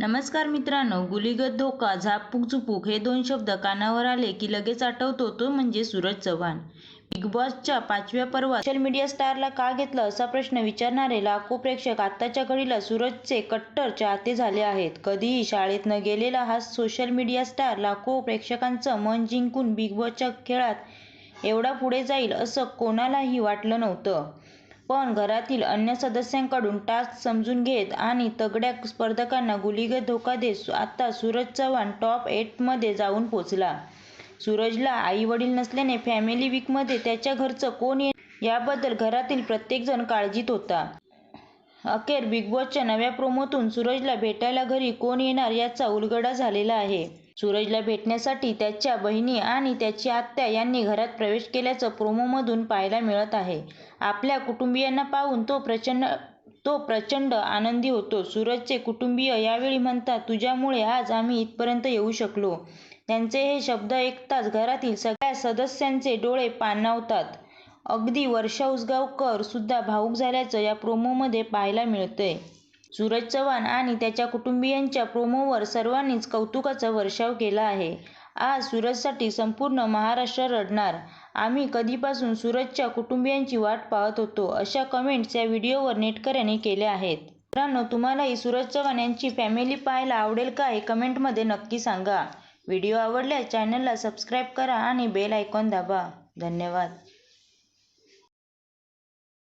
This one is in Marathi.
नमस्कार मित्रांनो गुलीगत धोका झापूक झुपूक हे दोन शब्द कानावर आले की लगेच आठवतो तो म्हणजे सूरज चव्हाण. बिग बॉसच्या पाचव्या पर्वात सोशल मीडिया स्टारला का घेतलं असा प्रश्न विचारणारे लाखो प्रेक्षक आत्ताच्या घडीला सूरजचे कट्टर चाहते झाले आहेत. कधीही शाळेत न गेलेला हा सोशल मीडिया स्टार लाखो प्रेक्षकांचं मन जिंकून बिग बॉसच्या खेळात एवढा पुढे जाईल असं कोणालाही वाटलं नव्हतं. पण घरातील अन्य सदस्यांकडून टास्क समजून घेत आणि तगड्या स्पर्धकांना गुलीगत धोका देत आता सूरज चव्हाण टॉप एटमध्ये जाऊन पोचला सूरजला आई वडील नसल्याने फॅमिली वीकमध्ये त्याच्या घरचं कोण येणार याबद्दल घरातील प्रत्येकजण काळजीत होता. अखेर बिग बॉसच्या नव्या प्रोमोतून सूरजला भेटायला घरी कोण येणार याचा उलगडा झालेला आहे. सूरजला भेटण्यासाठी त्याच्या बहिणी आणि त्याची आत्या यांनी घरात प्रवेश केल्याचं प्रोमोमधून पाहायला मिळत आहे. आपल्या कुटुंबियांना पाहून तो प्रचंड तो प्रचंड आनंदी होतो. सूरजचे कुटुंबीय यावेळी म्हणतात तुझ्यामुळे आज आम्ही इथपर्यंत येऊ शकलो. त्यांचे हे शब्द ऐकताच घरातील सगळ्या सदस्यांचे डोळे पाणावतात. अगदी वर्षा उसगावकर सुद्धा भावूक झाल्याचं या प्रोमोमध्ये पाहायला मिळतंय. सूरज चव्हाण आणि त्याच्या कुटुंबियांच्या प्रोमोवर सर्वांनीच कौतुकाचा वर्षाव केला आहे. आज सूरजसाठी संपूर्ण महाराष्ट्र रडणार. आम्ही कधीपासून सूरजच्या कुटुंबियांची वाट पाहत होतो अशा कमेंट्स या व्हिडिओवर नेटकऱ्यांनी केल्या आहेत. मित्रांनो तुम्हालाही सूरज चव्हाण यांची फॅमिली पाहायला आवडेल का हे कमेंटमध्ये नक्की सांगा. व्हिडिओ आवडल्यास चॅनलला सबस्क्राईब करा आणि बेल आयकॉन दाबा. धन्यवाद.